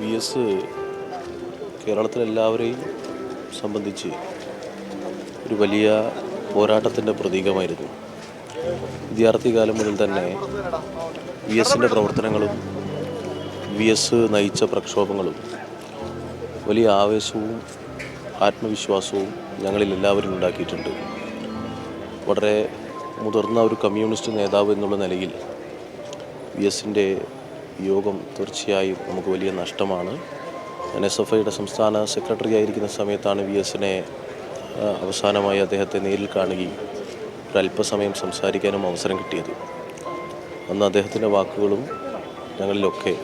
V S കേരളത്തിലെല്ലാവരെയും സംബന്ധിച്ച് ഒരു വലിയ പോരാട്ടത്തിന്റെ പ്രതീകമായിരുന്നു. വിദ്യാർത്ഥി കാലം മുതൽ തന്നെ വി എസിന്റെ പ്രവർത്തനങ്ങളും വി എസ് നയിച്ച പ്രക്ഷോഭങ്ങളും വലിയ ആവേശവും ആത്മവിശ്വാസവും ഞങ്ങളിൽ എല്ലാവരും ഉണ്ടാക്കിയിട്ടുണ്ട്. വളരെ മുതിർന്ന ഒരു കമ്മ്യൂണിസ്റ്റ് നേതാവ് എന്നുള്ള നിലയിൽ വി എസിന്റെ യോഗം തീർച്ചയായും നമുക്ക് വലിയ നഷ്ടമാണ്. എൻ എസ് എഫ് ഐയുടെ സംസ്ഥാന സെക്രട്ടറി ആയിരിക്കുന്ന സമയത്താണ് വി എസിനെ അവസാനമായി അദ്ദേഹത്തെ നേരിൽ കാണുകയും ഒരല്പസമയം സംസാരിക്കാനും അവസരം കിട്ടിയത്. അന്ന് അദ്ദേഹത്തിന്റെ വാക്കുകളും ഞങ്ങളിലൊക്കെ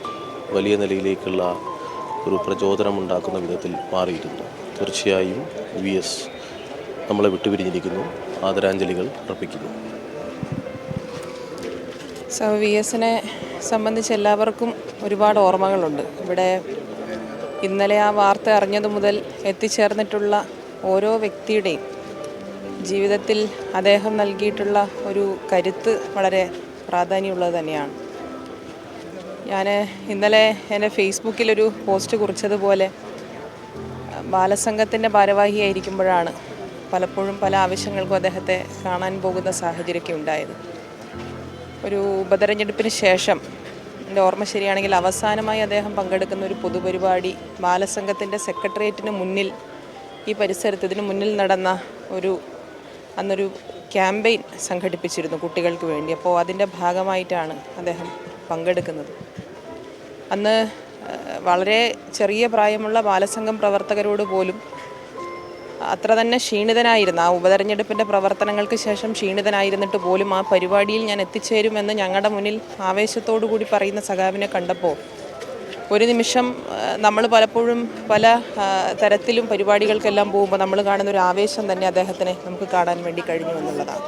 വലിയ നിലയിലേക്കുള്ള ഒരു പ്രചോദനമുണ്ടാക്കുന്ന വിധത്തിൽ മാറിയിരുന്നു. തീർച്ചയായും വി എസ് നമ്മളെ വിട്ടുപിരിഞ്ഞിരിക്കുന്നു. ആദരാഞ്ജലികൾ അർപ്പിക്കുന്നു. സോ വി എസിനെ സംബന്ധിച്ച് എല്ലാവർക്കും ഒരുപാട് ഓർമ്മകളുണ്ട്. ഇവിടെ ഇന്നലെ ആ വാർത്ത അറിഞ്ഞതു മുതൽ എത്തിച്ചേർന്നിട്ടുള്ള ഓരോ വ്യക്തിയുടെയും ജീവിതത്തിൽ അദ്ദേഹം നൽകിയിട്ടുള്ള ഒരു കരുത്ത് വളരെ പ്രാധാന്യമുള്ളത് തന്നെയാണ്. ഞാൻ ഇന്നലെ എന്റെ ഫേസ്ബുക്കിലൊരു പോസ്റ്റ് കുറിച്ചതുപോലെ ബാലസംഘത്തിന്റെ ഭാരവാഹിയായിരിക്കുമ്പോഴാണ് പലപ്പോഴും പല ആവശ്യങ്ങൾക്കും അദ്ദേഹത്തെ കാണാൻ പോകുന്ന സാഹചര്യമൊക്കെ ഉണ്ടായത്. ഒരു ഉപതെരഞ്ഞെടുപ്പിന് ശേഷം എന്റെ ഓർമ്മ ശരിയാണെങ്കിൽ അവസാനമായി അദ്ദേഹം പങ്കെടുക്കുന്ന ഒരു പൊതുപരിപാടി ബാലസംഘത്തിന്റെ സെക്രട്ടേറിയറ്റിന് മുന്നിൽ ഈ പരിസരത്ത് ഇതിന് മുന്നിൽ നടന്ന ഒരു അന്നൊരു ക്യാമ്പയിൻ സംഘടിപ്പിച്ചിരുന്നു കുട്ടികൾക്ക് വേണ്ടി. അപ്പോൾ അതിന്റെ ഭാഗമായിട്ടാണ് അദ്ദേഹം പങ്കെടുക്കുന്നത്. അന്ന് വളരെ ചെറിയ പ്രായമുള്ള ബാലസംഘം പ്രവർത്തകരോട് പോലും അത്ര തന്നെ ക്ഷീണിതനായിരുന്നു. ആ ഉപതെരഞ്ഞെടുപ്പിന്റെ പ്രവർത്തനങ്ങൾക്ക് ശേഷം ക്ഷീണിതനായിരുന്നിട്ട് പോലും ആ പരിപാടിയിൽ ഞാൻ എത്തിച്ചേരുമെന്ന് ഞങ്ങളുടെ മുന്നിൽ ആവേശത്തോടു കൂടി പറയുന്ന സഖാവിനെ കണ്ടപ്പോൾ ഒരു നിമിഷം നമ്മൾ പലപ്പോഴും പല തരത്തിലും പരിപാടികൾക്കെല്ലാം പോകുമ്പോൾ നമ്മൾ കാണുന്ന ഒരു ആവേശം തന്നെ അദ്ദേഹത്തിനെ നമുക്ക് കാണാൻ വേണ്ടി കഴിഞ്ഞു എന്നുള്ളതാണ്.